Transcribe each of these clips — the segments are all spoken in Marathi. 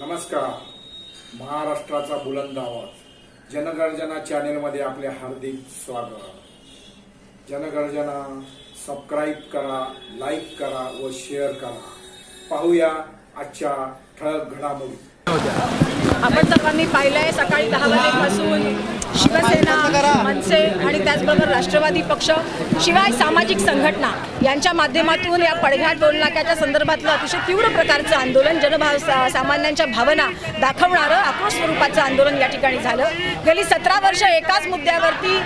नमस्कार. महाराष्ट्राचा बुलंद आवाज. जनगर्जना चॅनेलमध्ये आपले हार्दिक स्वागत. जनगर्जना सबस्क्राईब करा लाईक करा व शेअर करा. पाहूया आजच्या ठळक घडामोडी. आपण सर्वांनी पाहिलंय सकाळी दहा वाजेपासून शिवसेना मनसे आणि त्याचबरोबर राष्ट्रवादी पक्ष शिवाय सामाजिक संघटना यांच्या माध्यमातून या पडघाट टोलनाक्याच्या संदर्भातलं अतिशय तीव्र प्रकारचं आंदोलन जनभाव सा- सामान्यांच्या भावना दाखवणारं आक्रोश स्वरूपाचं आंदोलन या ठिकाणी झालं. गेली सतरा वर्ष एकाच मुद्द्यावरती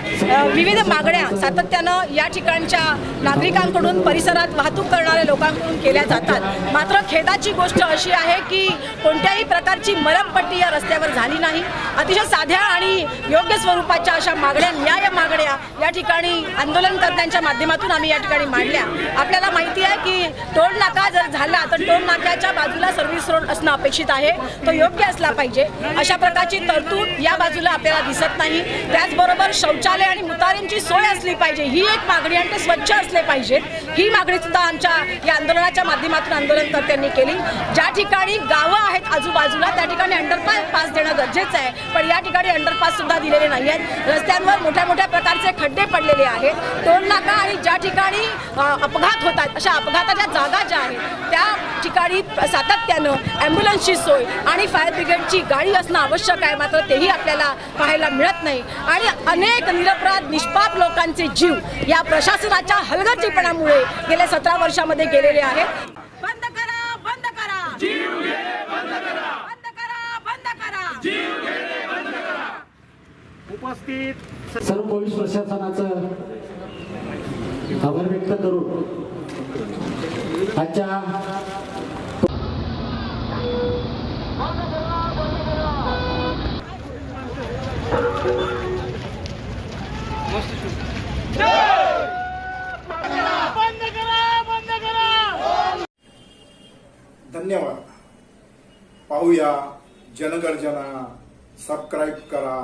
विविध मागण्या सातत्यानं या ठिकाणच्या नागरिकांकडून परिसरात वाहतूक करणाऱ्या लोकांकडून केल्या जातात. मात्र खेदाची गोष्ट अशी आहे की कोणत्याही प्रकारची मलमपट्टी या रस्त्यावर झाली नाही. अतिशय साध्या आणि योग्य स्वरूपाच्या अशा मागण्या न्याय मागण्या या ठिकाणी आंदोलनकर्त्यांच्या माध्यमातून आम्ही या ठिकाणी मांडल्या. आपल्याला माहिती आहे की टोल नाका जर झाला तर टोल नाक्याच्या बाजूला सर्व्हिस रोड असणं अपेक्षित आहे. तो योग्य असला पाहिजे. अशा प्रकारची तरतूद या बाजूला आपल्याला दिसत नाही. त्याचबरोबर शौचालय आणि मुतारींची सोय असली पाहिजे. ही एक मागणी आणि ते स्वच्छ असले पाहिजेत ही मागणी सुद्धा आमच्या या आंदोलनाच्या माध्यमातून आंदोलनकर्त्यांनी केली. ज्या ठिकाणी गावं आहेत आजूबाजूला त्या ठिकाणी अंडरपास पास देणं गरजेचं आहे. पण या ठिकाणी अंडरपास सुद्धा दिलेले नाही आहेत. रस्त्यांवर मोठ्या मोठ्या प्रकारचे खड्डे पडलेले आहेत. टोल नाका आणि ज्या ठिकाणी अपघात होतात अशा अपघाताच्या जागा ज्या आहेत त्या ठिकाणी सातत्यानं ॲम्ब्युलन्सची सोय आणि फायर ब्रिगेडची गाडी असणं आवश्यक आहे. मात्र तेही आपल्याला पाहायला मिळत नाही. आणि अनेक निरपराध निष्पाप लोकांचे जीव या प्रशासनाच्या हलगर्जीपणामुळे गेल्या सतरा वर्षामध्ये गेलेले आहेत बंद करा बंद करा बंद करा बंद करा उपस्थित सर्व पोलीस प्रशासनाचं आभार व्यक्त करून आजच्या धन्यवाद. पाहूया जनगर्जना सबस्क्राईब करा.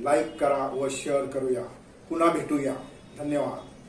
लाईक करा व शेअर करूया. पुन्हा भेटूया. धन्यवाद.